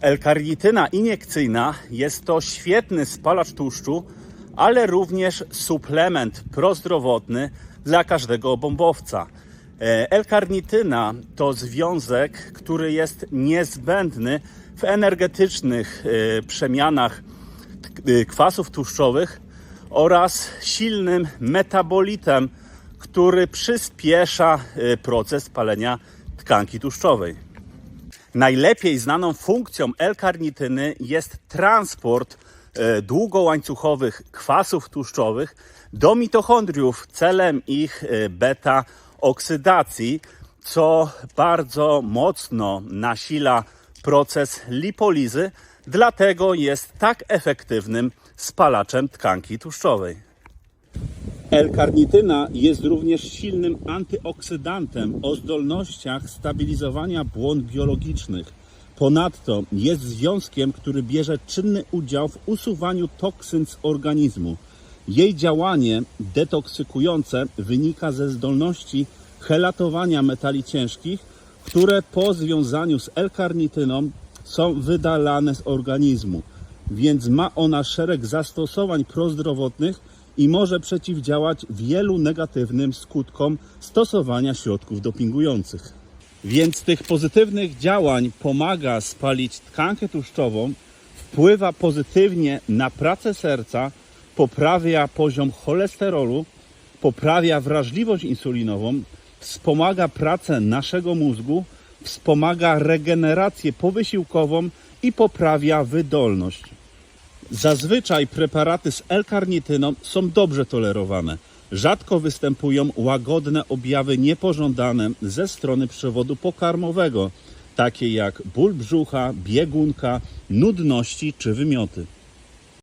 L-karnityna iniekcyjna jest to świetny spalacz tłuszczu, ale również suplement prozdrowotny dla każdego bombowca. E, L-karnityna to związek, który jest niezbędny w energetycznych e, przemianach e, kwasów tłuszczowych oraz silnym metabolitem, który przyspiesza proces palenia tkanki tłuszczowej. Najlepiej znaną funkcją L-karnityny jest transport e, długołańcuchowych kwasów tłuszczowych do mitochondriów celem ich e, beta-oksydacji, co bardzo mocno nasila proces lipolizy, dlatego jest tak efektywnym spalaczem tkanki tłuszczowej. L-karnityna jest również silnym antyoksydantem o zdolnościach stabilizowania błon biologicznych. Ponadto jest związkiem, który bierze czynny udział w usuwaniu toksyn z organizmu. Jej działanie detoksykujące wynika ze zdolności helatowania metali ciężkich, które po związaniu z L-karnityną są wydalane z organizmu więc ma ona szereg zastosowań prozdrowotnych i może przeciwdziałać wielu negatywnym skutkom stosowania środków dopingujących. Więc tych pozytywnych działań pomaga spalić tkankę tłuszczową, wpływa pozytywnie na pracę serca, poprawia poziom cholesterolu, poprawia wrażliwość insulinową, wspomaga pracę naszego mózgu, wspomaga regenerację powysiłkową i poprawia wydolność. Zazwyczaj preparaty z L-karnityną są dobrze tolerowane. Rzadko występują łagodne objawy niepożądane ze strony przewodu pokarmowego, takie jak ból brzucha, biegunka, nudności czy wymioty.